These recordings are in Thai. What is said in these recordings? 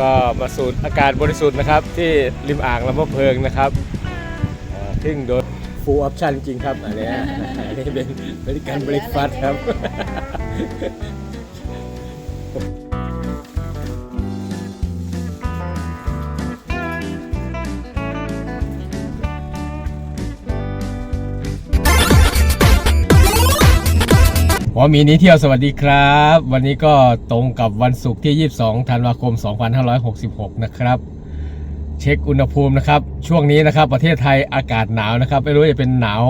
ก็มาสูดอากาศบริสุทธิ์นะครับ ที่ริมอ่างลำพะเพิงนะครับทึ่งโดยฟูลออปชั่นจริงครับอันนี้อันนี้เป็นบริการบริฟาสครับ หมอมีนี้เที่ยวสวัสดีครับ วันนี้ก็ตรงกับวันศุกร์ที่ 22 ธันวาคม 2566 นะครับ เช็คอุณหภูมินะครับ ช่วงนี้นะครับประเทศไทยอากาศหนาวนะครับ ไม่รู้จะเป็นหนาว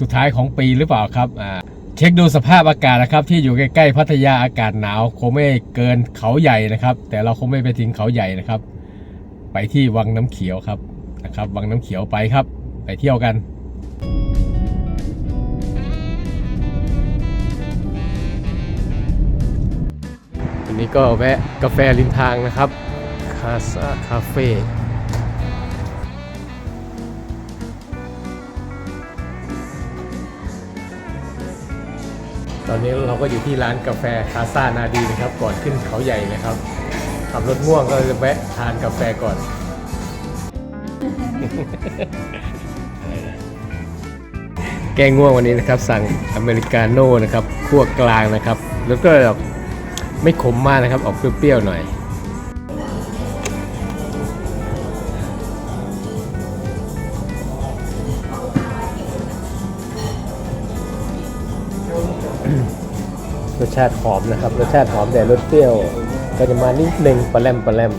สุดท้ายของปีหรือเปล่าครับอ่าเช็คดูสภาพอากาศนะครับ ที่อยู่ใกล้ๆพัทยาอากาศหนาวคงไม่เกินเขาใหญ่นะครับ แต่เราคงไม่ไปถึงเขาใหญ่นะครับ ไปที่วังน้ำเขียวครับนะครับ วังน้ำเขียวไปครับ ไปเที่ยวกัน ก็แวะกาแฟริมทางนะครับคาซาคาเฟ่ตอนนี้เราก็อยู่ที่ร้านกาแฟคาซานาดีนะครับ ก่อนขึ้นเขาใหญ่นะครับขับรถง่วงก็จะแวะทานกาแฟก่อน แก้ง่วงวันนี้นะครับ สั่งอเมริกาโน่นะครับคั่วกลางนะครับ แล้วก็แบบ ไม่ขมมากนะครับ ออกเปรี้ยวๆหน่อย รสชาติหอมนะครับ รสชาติหอมแต่รสเปรี้ยว ก็จะมานิดนึงปลาแรมปลาแรม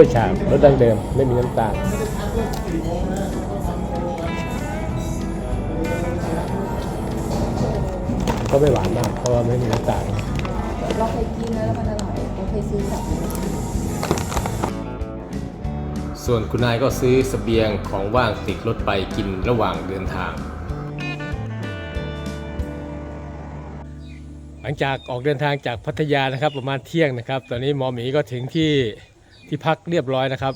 วยฉาบรสดั้งเดิม ไม่มีน้ำตาลก็ไม่หวานมากเพราะว่าไม่มีน้ำตาลเราเคยกินแล้วมันอร่อยเราเคยซื้อกลับมาส่วนคุณนายก็ซื้อสเสบียงของว่างติดรถไปกินระหว่างเดินทาง หลังจากออกเดินทางจากพัทยานะครับประมาณเที่ยงนะครับ ตอนนี้หมอหมีก็ถึงที่ ที่พักเรียบร้อยนะครับ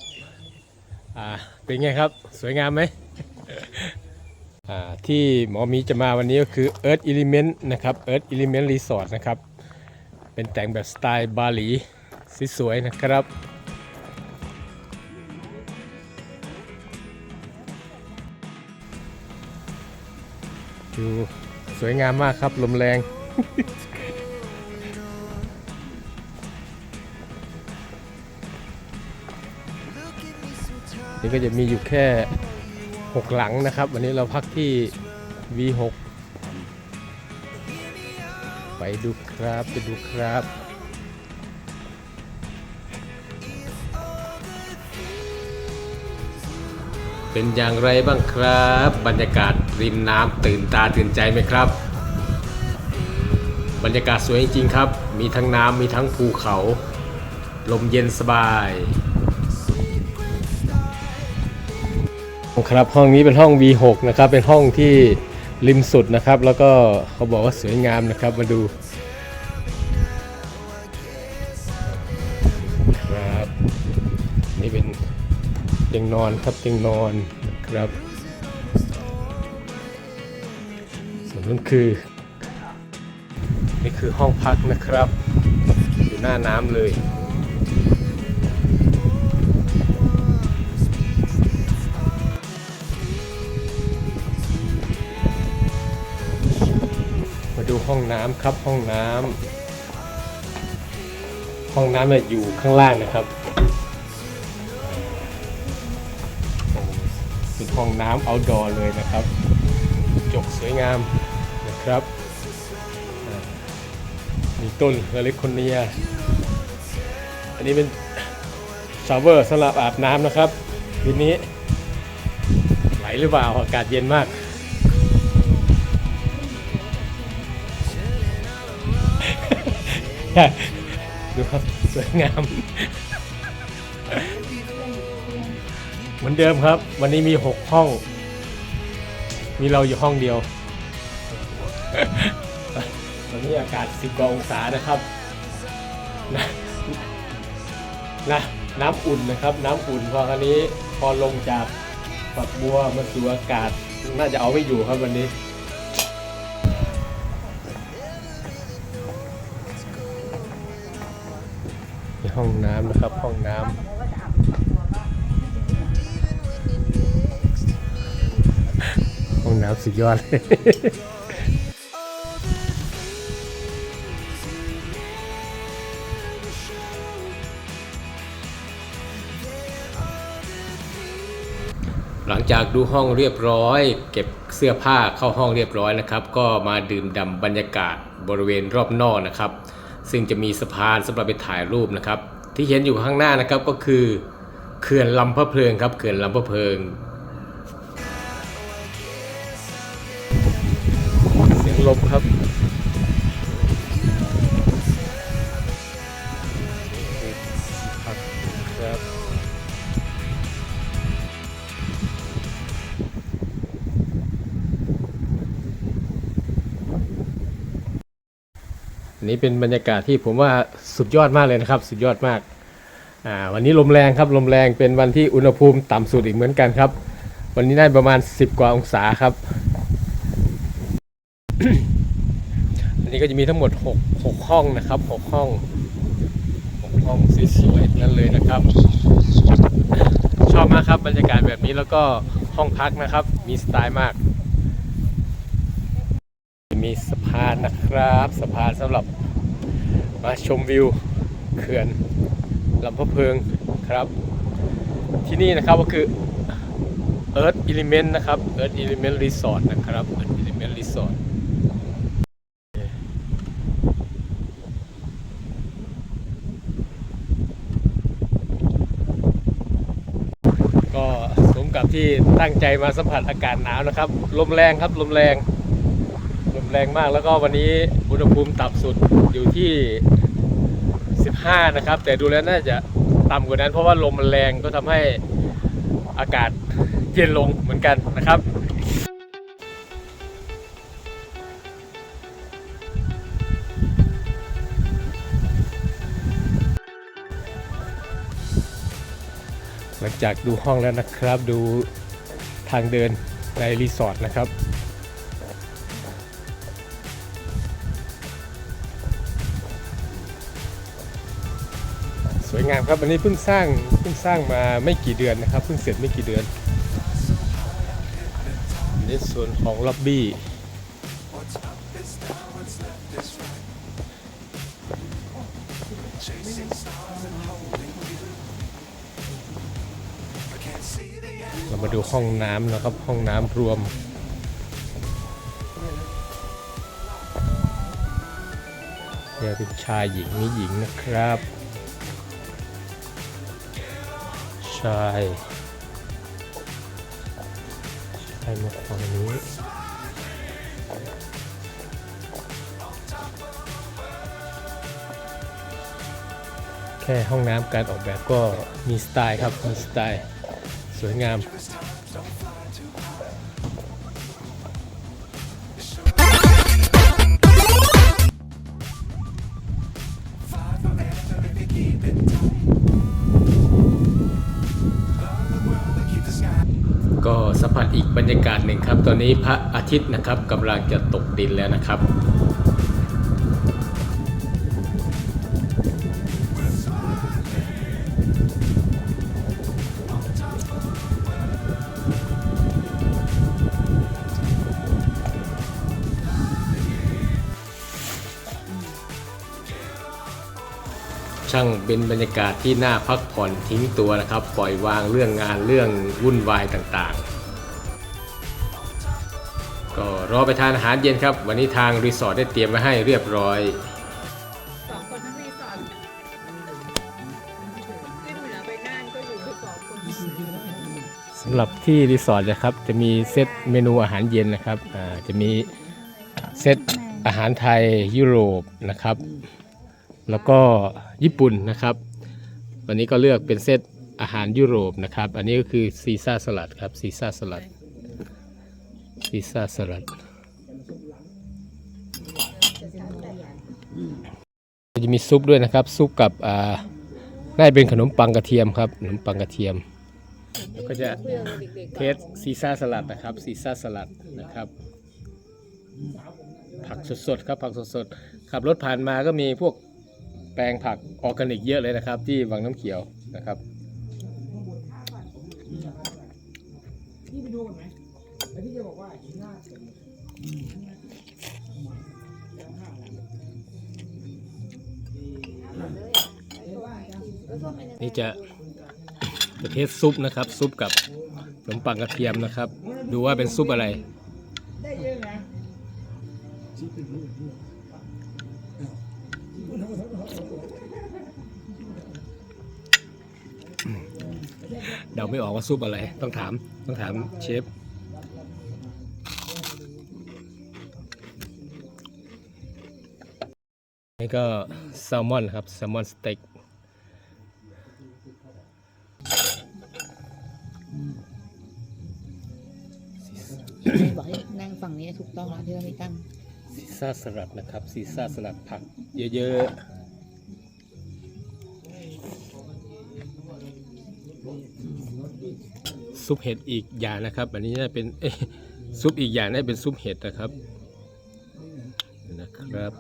อ่า เป็นไงครับ สวยงามไหมอ่า ที่หมอมีจะมาวันนี้ก็คือ Earth Element นะครับ Earth Element Resort นะครับ เป็นแต่งแบบสไตล์บาหลีสวยๆนะครับดูสวยงามมากครับ ลมแรง นี่ก็จะมีอยู่แค่ 6 หลังนะครับ วันนี้เราพักที่ V6 ไปดูครับไปดูครับเป็นอย่างไรบ้างครับ บรรยากาศริมน้ำตื่นตาตื่นใจไหมครับ บรรยากาศสวยจริงๆครับ มีทั้งน้ำมีทั้งภูเขา ลมเย็นสบาย ครับห้องนี้เป็นห้อง V6 นะครับเป็นห้องที่ริมสุดนะครับ แล้วก็เขาบอกว่าสวยงามนะครับมาดูครับนี่เป็นเตียงนอนครับเตียงนอนนะครับ ส่วนนู้นคือนี่คือห้องพักนะครับ อยู่หน้าน้ำเลย ห้องน้ำครับห้องน้ำห้องน้ำเนี่ยอยู่ข้างล่างนะครับเป็นห้องน้ำ outdoor เลยนะครับจกสวยงามนะครับ มีต้นเฮลิคอนเนีย อันนี้เป็นชาวเวอร์สำหรับอาบน้ำนะครับทีนี้ไหลหรือเปล่าอากาศเย็นมาก ดูครับ สวยงาม เหมือนเดิมครับ วันนี้มี 6 ห้อง มีเราอยู่ห้องเดียวไปอนนี้อากาศ 10กว่าองศานะครับนะนะน้ำอุ่นนะครับ น้ำอุ่นพอคันนี้พอลงจากฝักบัวมาสู่อากาศ น่าจะเอาไม่อยู่ครับวันนี้ ห้องน้ำนะครับ ห้องน้ำห้องน้ำสุดยอดเลยหลังจากดูห้องเรียบร้อย เก็บเสื้อผ้าเข้าห้องเรียบร้อยนะครับ ก็มาดื่มด่ำบรรยากาศบริเวณรอบนอกนะครับ ซึ่งจะมีสะพานสำหรับไปถ่ายรูปนะครับ ที่เห็นอยู่ข้างหน้านะครับก็คือเขื่อนลำพะเพลิงครับเขื่อนลำพะเพลิงเสียงลมครับ นี้เป็นบรรยากาศที่ผมว่าสุดยอดมากเลยนะครับ สุดยอดมากอ่าวันนี้ลมแรงครับลมแรงเป็นวันที่อุณหภูมิต่ำสุดอีกเหมือนกันครับ วันนี้ได้ประมาณ 10 กว่าองศาครับ อันนี้ก็จะมีทั้งหมด 6 6 ห้องนะครับ 6 ห้อง 6 ห้องสวยๆนั่นเลยนะครับ ชอบมากครับบรรยากาศแบบนี้แล้วก็ห้องพักนะครับ มีสไตล์มาก มีสะพานนะครับ สะพานสำหรับมาชมวิวเขื่อนลำพะเพิงครับ ที่นี่นะครับก็คือ Earth Element นะครับ Earth Element Resort นะครับ Earth Element Resort ก็สมกับที่ตั้งใจมาสัมผัสอากาศหนาวนะครับ ลมแรงครับ ลมแรง แรงมาก แล้วก็วันนี้อุณหภูมิต่ำสุดอยู่ที่ 15 นะครับ แต่ดูแล้วน่าจะต่ำกว่านั้น เพราะว่าลมมันแรงก็ทำให้อากาศเย็นลงเหมือนกันนะครับหลังจากดูห้องแล้วนะครับ ดูทางเดินในรีสอร์ทนะครับ วยงามครับอันนี้เพิ่งสร้างเพิ่งสร้างมาไม่กี่เดือนนะครับเพิ่งเสร็จไม่กี่เดือนในส่วนของล็อบบี้เรามาดูห้องน้ำนะครับห้องน้ำรวมเดี๋ยเป็นชายหญิงนี่หญิงนะครับ ชายชายมาฝั่งนี้แค่ห้องน้ำการออกแบบก็มีสไตล์ครับ มีสไตล์ สวยงาม สัมผัสอีกบรรยากาศหนึ่งครับ ตอนนี้พระอาทิตย์นะครับกำลังจะตกดินแล้วนะครับช่างเป็นบรรยากาศที่น่าพักผ่อนทิ้งตัวนะครับ ปล่อยวางเรื่องงานเรื่องวุ่นวายต่างๆ รอไปทานอาหารเย็นครับ วันนี้ทางรีสอร์ทได้เตรียมไว้ให้เรียบร้อยสองคนทั้งรีสอร์ทที่เหนือไปน่านก็อยู่ที่สองคนสำหรับที่รีสอร์ทนะครับ จะมีเซตเมนูอาหารเย็นนะครับอ่าจะมีเซตอาหารไทยยุโรปนะครับ แล้วก็ญี่ปุ่นนะครับ วันนี้ก็เลือกเป็นเซตอาหารยุโรปนะครับ อันนี้ก็คือซีซ่าสลัดครับซีซ่าสลัดซีซ่าสลัด จะมีซุปด้วยนะครับ ซุปกับอ่าน่าจะเป็นขนมปังกระเทียมครับขนมปังกระเทียม แล้วก็จะเทสซีซ่าสลัดนะครับซีซ่าสลัดนะครับ ผักสดๆครับผักสดๆขับรถผ่านมาก็มีพวกแปลงผักออร์แกนิกเยอะเลยนะครับ ที่วังน้ำเขียวนะครับ นี่จะจะเทสซุปนะครับ ซุปกับขนมปังกระเทียมนะครับ ดูว่าเป็นซุปอะไรเดาไม่ออกว่าซุปอะไร ต้องถาม ต้องถามเชฟนี่ก็แซลมอนครับ แซลมอนสเต็ก นี้ถูกต้องแล้วที่เราไม่ตั้งซีซ่าสลัดนะครับซีซ่าสลัดผักเยอะๆ ซุปเห็ดอีกอย่างนะครับ อันนี้น่าเป็นซุปอีกอย่างน่าเป็นซุปเห็ดนะครับนะครับ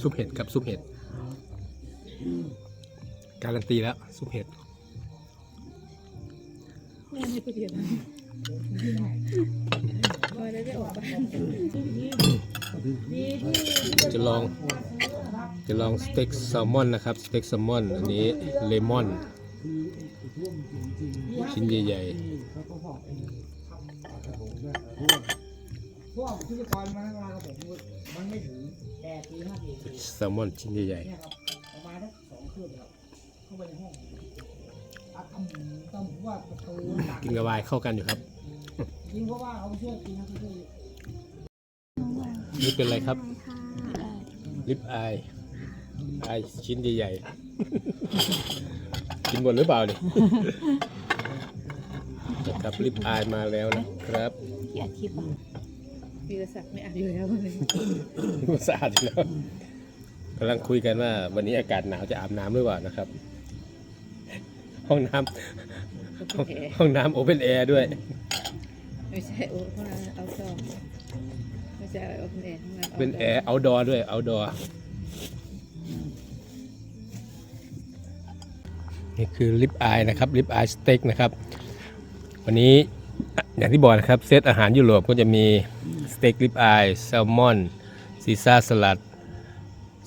ซุปเห็ดครับซุปเห็ด การันตีแล้วซุปเห็ดไม่ไปเรียน พอแล้วได้ออกไปจะลอง จะลองสเต็กแซลมอนนะครับสเต็กแซลมอนอันนี้เลมอน ชิ้นใหญ่พวกพิธีกรมาทั้งวันกับผมมันไม่ถึงแปดปีห้าปีๆแซลมอนชิ้นใหญ่เนี่ยครับประมาณสักสองคืนครับเข้าไปในห้องอัดทำต้องว่าประตูหนักๆกินกับไวน์เข้ากันอยู่ครับจริงเพราะว่าเขาช่วยกินนะเขาช่วยนี่เป็นอะไรครับ ลิปอายอายชิ้นใหญ่ๆ กินหมดหรือเปล่าเนี่ยนะครับลิปอายมาแล้วนะครับที่อัดคลิปอะวีรศักดิ์ไม่อัดอยู่แล้วเลยสะอาดอยู่แล้วกำลังคุยกันว่าวันนี้อากาศหนาวจะอาบน้ำหรือเปล่านะครับ ห้องน้ำห้องห้องน้ำโอเพนแอร์ด้วย ไม่ใช่โอ้พวกนั้นเอาซองไม่ใช่โอเพนแอร์ทั้งนั้นเป็นแอร์เอาดอร์ด้วยเอาดอร์นี่คือลิปอายนะครับลิปอายสเต็กนะครับ วันนี้อย่างที่บอกนะครับ เซตอาหารยุโรปก็จะมีสเต็กลิปอายแซลมอนซีซ่าสลัด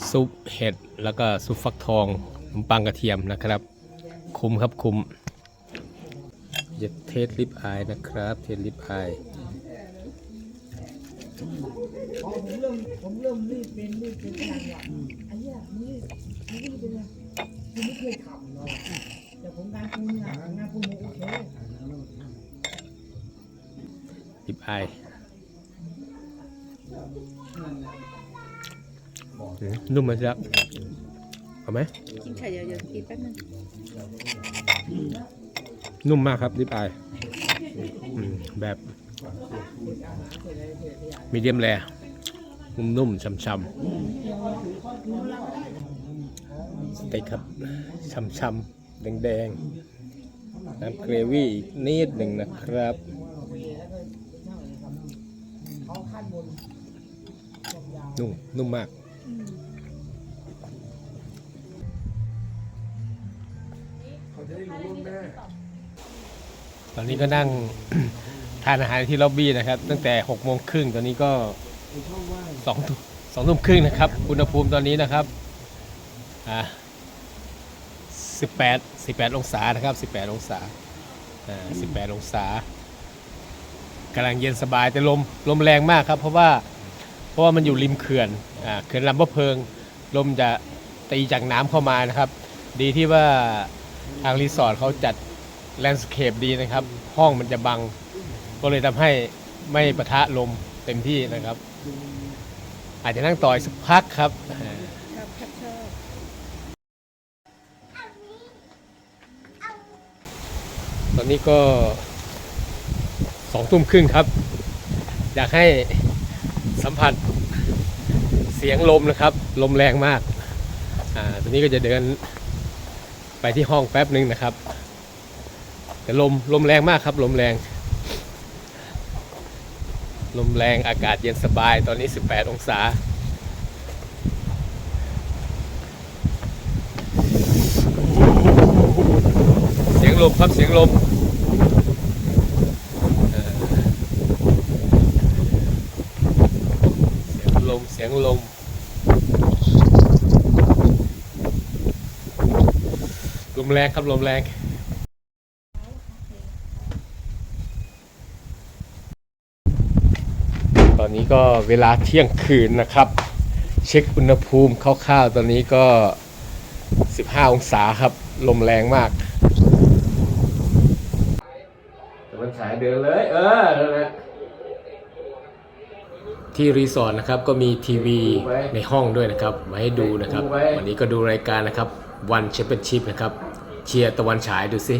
ซุปเห็ด แล้วก็ซุปฟักทองขนมปังกระเทียมนะครับ คุ้มครับคุ้มจะเทสลิปอายนะครับ เทสลิปอายพอผมเริ่มผมเริ่มรีบเป็นรีบเป็นขนาดว่าไอ้เหี้ยมึงรีบมึงรีบเป็นไงคุณไม่เคยทำเนาะแต่ผมงานคุณงานงานคุณโอเคลิปอายอืมนุ่มไหมครับ เอาไหมกินไข่เยอะๆกินแป๊บนึงนุ่มมากครับลิปอายอืมแบบมีเดียมแรนุ่มๆช่ำๆสเต็กครับช่ำๆแดงๆ น้ำเกรวี่อีกนิดหนึ่งนะครับนุ่มนุ่มมาก อนนี้ก็นั่ง ทานอาหารที่ล็อบบี้นะครับ ตั้งแต่6กโมงครึ่งตอนนี้ก็สองทุ่มสองทุ่มครึ่งนะครับ อุณหภูมิตอนนี้นะครับอ่าสิบแปดสิบแปดองศานะครับสิบแปดองศาอ่าสิบแปดองศากำลังเย็นสบายแต่ลมลมแรงมากครับ เพราะว่าเพราะว่ามันอยู่ริมเขื่อนอ่าเขื่อนลำพะเพิง ลมจะตีจากน้ำเข้ามานะครับ ดีที่ว่าทางรีสอร์ทเขาจัด แลนด์สเคปดีนะครับ ห้องมันจะบัง ก็เลยทำให้ไม่ปะทะลมเต็มที่นะครับ อาจจะนั่งต่อยสักพักครับ ครับครับชอบตอนนี้ก็สองทุ่มครึ่งครับ อยากให้สัมผัสเสียงลมนะครับ ลมแรงมาก อ่าตอนนี้ก็จะเดินไปที่ห้องแป๊บหนึ่งนะครับ แต่ลมลมแรงมากครับ ลมแรง ลมแรงอากาศเย็นสบายตอนนี้ 18 องศา เสียงลมครับเสียงลมเอ่อเสียงลมเสียงลมลมแรงครับลมแรง ตอนนี้ ก็เวลาเที่ยงคืนนะครับ เช็คอุณหภูมิคร่าวๆตอนนี้ก็ 15 องศาครับ ลมแรงมากแต่มันฉายเดินเลยเออนั่นแหละที่รีสอร์ทนะครับก็มีทีวีในห้องด้วยนะครับมาให้ดูนะครับ วันนี้ก็ดูรายการนะครับวันแชมเปี้ยนชิพนะครับ เชียร์ตะวันฉายดูสิ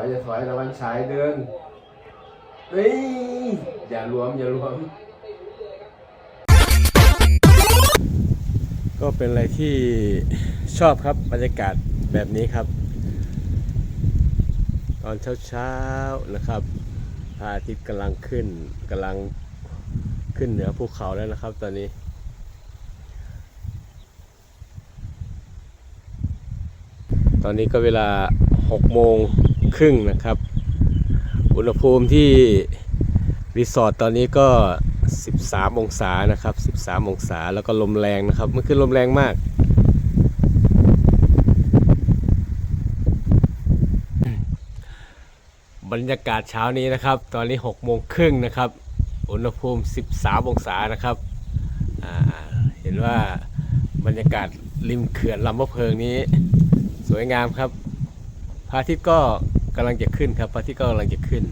อย่าถอย่าถอยตะวันฉายเดินเฮ้ยอย่ารวมอย่ารวม ก็เป็นอะไรที่ชอบครับบรรยากาศแบบนี้ครับ ตอนเช้าๆนะครับพระอาทิตย์กำลังขึ้นกำลังขึ้นเหนือภูเขาแล้วนะครับตอนนี้ ตอนนี้ก็เวลา6โมง ครึ่งนะครับ อุณหภูมิที่รีสอร์ทตอนนี้ก็ 13 องศานะครับ 13 องศาแล้วก็ลมแรงนะครับเมื่อคืนลมแรงมากบรรยากาศเช้านี้นะครับ ตอนนี้6โมงครึ่งนะครับ อุณหภูมิ 13 องศานะครับ เห็นว่าบรรยากาศริมเขื่อนลำมะเพิงนี้ สวยงามครับ พระอาทิตย์ก็ กำลังจะขึ้นครับพระอาทิตย์ก็กำลังจะขึ้น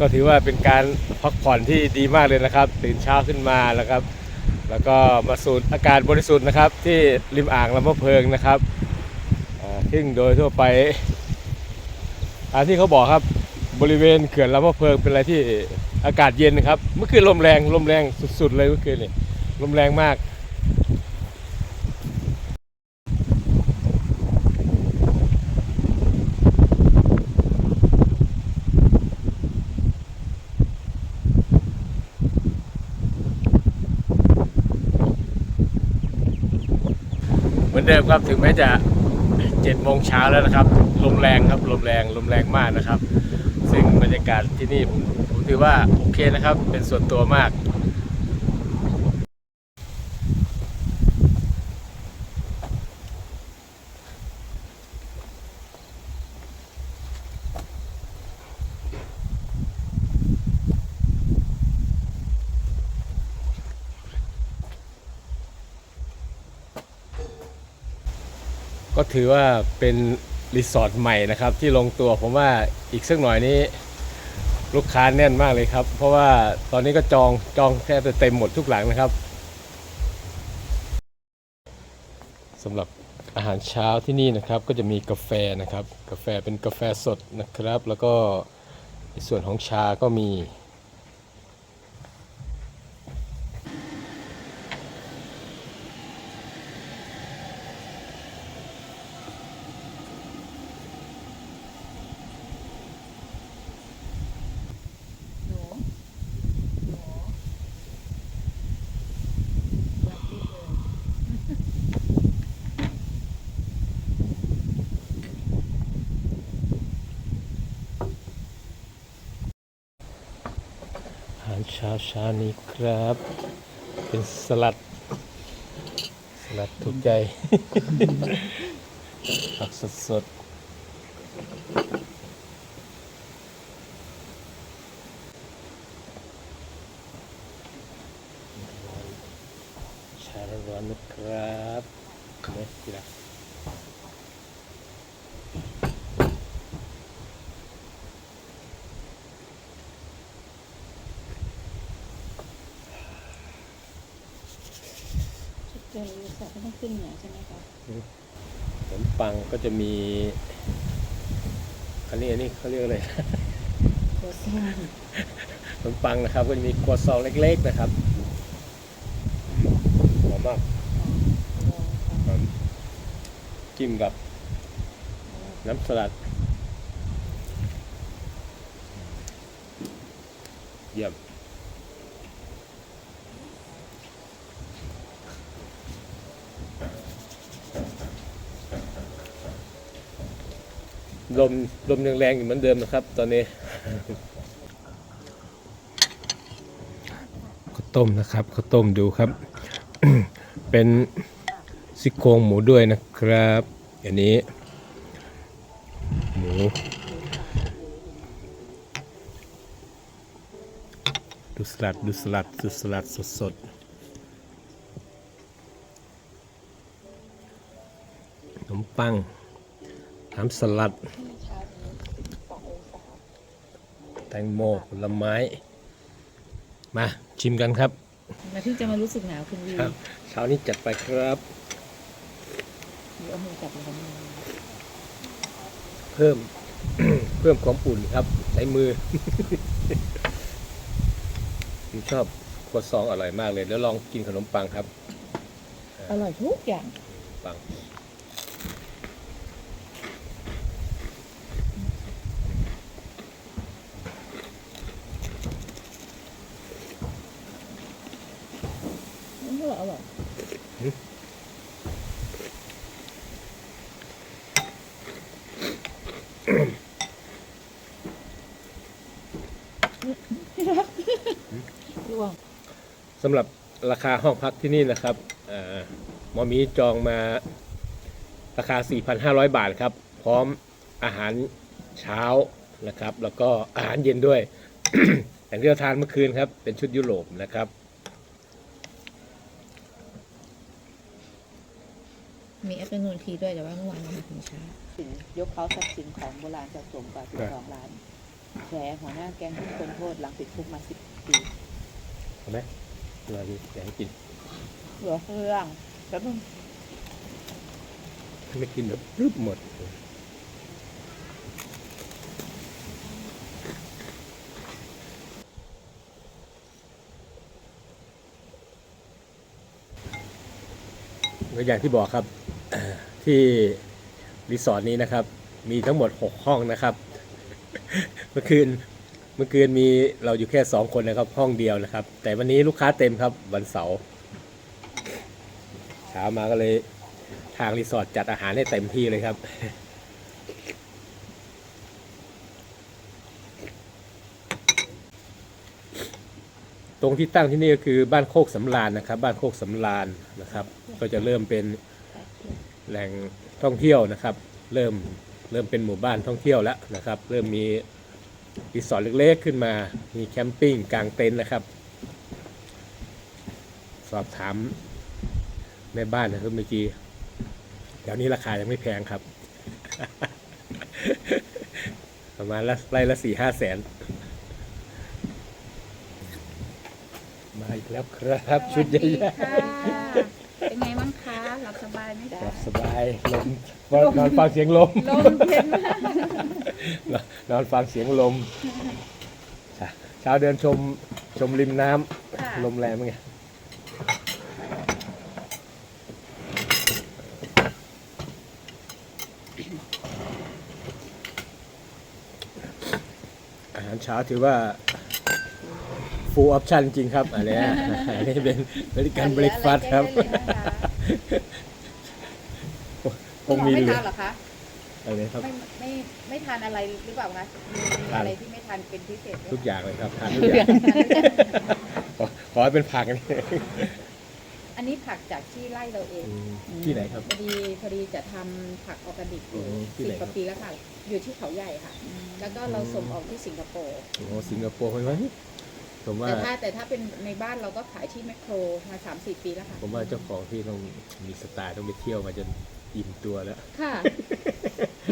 ก็ถือว่าเป็นการพักผ่อนที่ดีมากเลยนะครับ ตื่นเช้าขึ้นมาแล้วครับ แล้วก็มาสูดอากาศบริสุทธิ์นะครับ ที่ริมอ่างลำมะเพิงนะครับ ซึ่งโดยทั่วไปตามที่เขาบอกครับบริเวณเขื่อนลำมะเพิงเป็นอะไรที่อากาศเย็นนะครับ เมื่อคืนลมแรงลมแรงสุดๆเลยเมื่อคืนนี่ลมแรงมากเหมือนเดิมครับถึงแม้จะ เจ็ดโมงเช้าแล้วนะครับ ลมแรงครับ ลมแรง ลมแรงมากนะครับ ซึ่งบรรยากาศที่นี่ผมผมถือว่าโอเคนะครับ เป็นส่วนตัวมาก ถือว่าเป็นรีสอร์ทใหม่นะครับ ที่ลงตัวผมว่าอีกสักหน่อยนี้ ลูกค้าแน่นมากเลยครับ เพราะว่าตอนนี้ก็จองจองแทบจะเต็มหมดทุกหลังนะครับสำหรับอาหารเช้าที่นี่นะครับก็จะมีกาแฟนะครับ กาแฟเป็นกาแฟสดนะครับ แล้วก็ในส่วนของชาก็มี หนูหนูรักที่เลย อาหารเช้านี้ครับ เป็นสลัด สลัดถูกใจ ผักสดสดๆชาร้อนนะครับเม็ดกีฬา เจอสั ตว์ก็ต้องขึ้นเหนือใช่ไหมคะขนมปังก็จะมีอันนี้อันนี้เขาเรียกอะไรตัวซ่อนขนมปังนะครับ ก็จะมีครัวซองเล็ก ๆนะครับหอมมากหอมจิ้มกับน้ำสลัด เยี่ยม ลมลมยังแรงอยู่เหมือนเดิมนะครับ ตอนนี้ข้าวต้มนะครับข้าวต้มดูครับ เป็นซี่โครงหมูด้วยนะครับ อันนี้ หมูดูสลัดดูสลัดดูสลัดสดสดๆขนมปังน้ำสลัด แตงโมผลไม้ มาชิมกันครับมาถึงจะมารู้สึกหนาวคุณวีครับเช้านี้จัดไปครับเดี๋ยวเอามือจับลงมาเพิ่ม เพิ่มความอุ่นครับใช้มือ ผมชอบครัวซองอร่อยมากเลย แล้วลองกินขนมปังครับ อร่อยทุกอย่าง ปัง มันก็อร่อย ร่วง สำห รับราคาห้องพักที่นี่นะครับอ่าหมอหมีจองมาราคา 4,500 บาทครับ พร้อมอาหารเช้านะครับ แล้วก็อาหารเย็นด้วย อย่างที่เราทานเมื่อคืนครับ เป็นชุดยุโรปนะครับ มีแอปเปิลนูนทีด้วยแต่ว่าเมื่อวานเรามาถึงช้ายกเขาทรัพย์สินของโบราณสะสมกว่า 12 ล้านแฉหัวหน้าแก๊งที่คนโทษหลังติดคุกมา 10 ปีเห็นไหม เวลาดีอยากให้กินเหลือเครื่องแล้วมึงไม่กินแบบรึบหมดก็อย่างที่บอกครับที่รีสอร์ทนี้นะครับ มีทั้งหมด 6 ห้องนะครับ เมื่อคืน เมื่อคืนมีเราอยู่แค่2คนนะครับ ห้องเดียวนะครับ แต่วันนี้ลูกค้าเต็มครับ วันเสาร์เช้ามาก็เลยทางรีสอร์ทจัดอาหารให้เต็มที่เลยครับ ตรงที่ตั้งที่นี่ก็คือบ้านโคกสำราญนะครับ บ้านโคกสำราญนะครับ ก็จะเริ่มเป็นแหล่งท่องเที่ยวนะครับ เริ่มเริ่มเป็นหมู่บ้านท่องเที่ยวแล้วนะครับ เริ่มมี รีสอร์ทเล็กๆขึ้นมา มีแคมปิ้งกางเต็นท์นะครับ สอบถามแม่บ้านนะครับเมื่อกี้เดี๋ยวนี้ราคายังไม่แพงครับ ประมาณละไร่ละสี่ห้าแสน มาอีกแล้วครับ ชุดใหญ่เป็นไงบ้างคะ หลับสบายไหมๆจ๊ะหลับสบายลมนอนฟังเสียงลม ลมเย็นมาก นอนฟังเสียงลมเช้าเช้าเดินชมชมริมน้ำค่ะลมแรงมั้งไงอาหารเช้าถือว่า full option จริงครับอันเนี้ยอันนี้เป็นบริการเบรกฟาสต์ครับคงมีไม่เหลือ ทานเหรอคะอะไรครับ ไม่ไม่ไม่ทานอะไรหรือเปล่าคะมีมีทานอะไรที่ไม่ทานเป็นพิเศษไหมทุกอย่างเลยครับทานทุกอย่างขอขอให้เป็นผักนี่อันนี้ผักจากที่ไร่เราเอง ที่ไหนครับ พอดีพอดีจะทำผักออร์แกนิกอยู่อืมที่สิไหนบคกรับ ว่าปีแล้วค่ะ อยู่ที่เขาใหญ่ค่ะ แล้วก็เราส่งออกที่สิงคโปร์โอ้โหสิงคโปร์ไหมผมว่า แต่ถ้าแต่ถ้าเป็นในบ้านเราก็ขายที่แมคโครมาสามสี่ปีแล้วค่ะ ผมว่าเจ้าของที่ต้องมีสไตล์ต้องไปเที่ยวมาจนอิ่มตัวแล้ว ค่ะ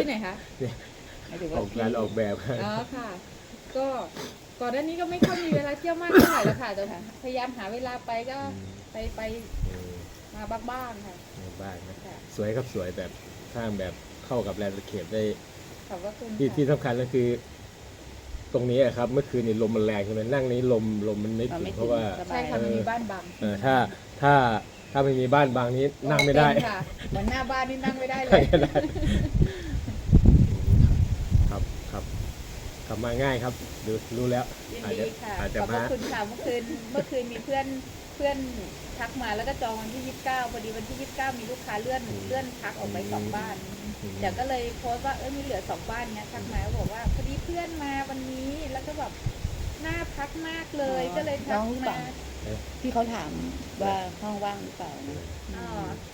ที่ไหนคะเนี่ยหมายถึงอว่าอกที่งานออกแบบอ๋อค่ะ ก็ก่อนหน้านี้ก็ไม่ค่อยมีเวลาเที่ยวมากเท่าไหร่แล้วค่ะแต่พยายามหาเวลาไปก็ไปไปอืมมาบ้างๆค่ะบ้านนะค่ะสวยครับสวยแบบสร้างแบบเข้ากับแลนด์สเคปได้ขอบพระคุณที่ค่ะที่สำคัญก็คือ ตรงนี้อะครับ เมื่อคืนนี่ลมมันแรงใช่ไหมนั่งนี้ลมลมมันไม่อ่ถึงไม่เพราะว่า สบายค่ะมันมีบ้านบังเออถ้าถ้าถ้าไม่มีบ้านบางนี้นั่งไม่ได้เป็นค่ะเหมือนหน้าบ้านนี่นั่งไม่ได้เลนั่งย ไม่ได้ ครับครับ ขับมาง่ายครับดูรู้แล้วยินอาจจะดีค่ะอาจจะขอบพมา ระคุณค่ะเมื่อคืนเมื่อคืนมีเพื่อนเพื่อนทักมาแล้วก็จองวันที่ยี่สิบเก้าพอดีวันที่ยี่สิบเก้ามีลูกค้าเลื่อนเลื่อนทักออกไปสองบ้านเดี๋ยวก็เลยโพสต์ว่าเออมีเหลือสองบ้านเนี้ยทักมาแล้วบอกว่าพอดีเพื่อนมาวันนี้แล้วก็แบบน่าพักมากเลยอ๋อก็เลยทักน้องหรือเปมาล่า ที่เขาถามว่าห้องว่างหรือเปล่านะอ๋อ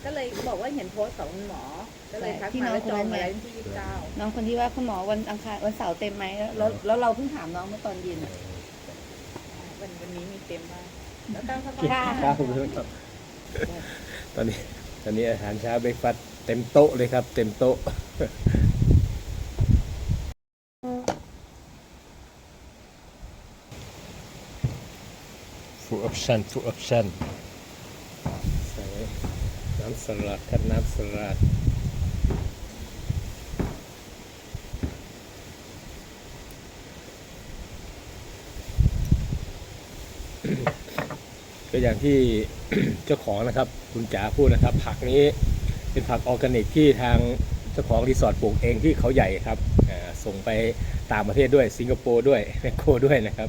ก็เลยบอกว่าเห็นโพสต์ของคุณหมอ ก็เลยทักที่มาน้องแล้วจองคนนั้นไว้ไงวันที่ยี่สิบเก้าน้องคนที่ว่าคุณหมอวันอังคารวันเสาร์เต็มไหมแล้วแล้วเราเพิ่งถามน้องเมื่อตอนเย็นอะวันวันนี้มีเต็มมากแล้วตามสบายค่ะครับครับตอนนี้ตอนนี้อาหารเช้าเบรกฟาสต์เต็มโต๊ะเลยครับ เต็มโต๊ะ option full option ใส่น้ำสลัดครับน้ำสลัดก็อย่างที่เจ้าของนะครับ คุณจ๋าพูดนะครับ ผักนี้เป็นผักออร์แกนิกที่ทางเจ้าของรีสอร์ทปลูกเองที่เขาใหญ่ครับส่งไปต่างประเทศด้วยสิงคโปร์ด้วยแมคโครด้วยนะครับ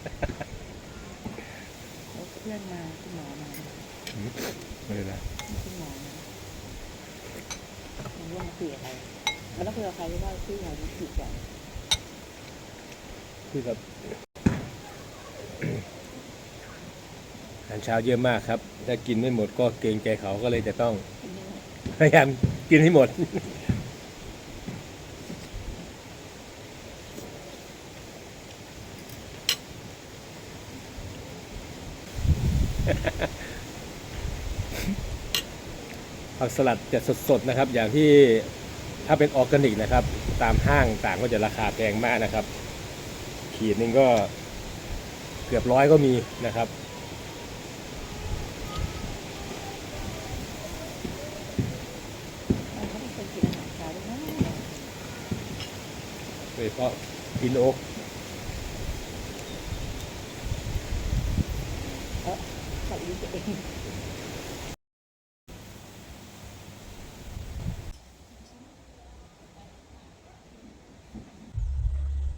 แล้วเราคุยกับใครที่ว่าที่เรารู้สึกก่อนคือกับอาหารเช้าเยอะมากครับ ถ้ากินไม่หมดก็เกรงใจเขาก็เลยจะต้องพยายามกินให้หมด ผักสลัดจะสดๆนะครับ อย่างที่ ถ้าเป็นออร์แกนิกนะครับ ตามห้างต่างก็จะราคาแพงมากนะครับ ขีดนึงก็เกือบร้อยก็มีนะครับเราไม่ได้เคยกินอาหาราะโดยเฉพาะพินโอ๊ก เขารู้ตัวเอง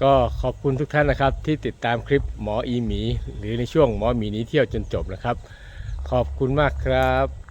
ก็ขอบคุณทุกท่านนะครับ ที่ติดตามคลิปหมออีหมี หรือในช่วงหมอหมีนี้เที่ยวจนจบนะครับ ขอบคุณมากครับ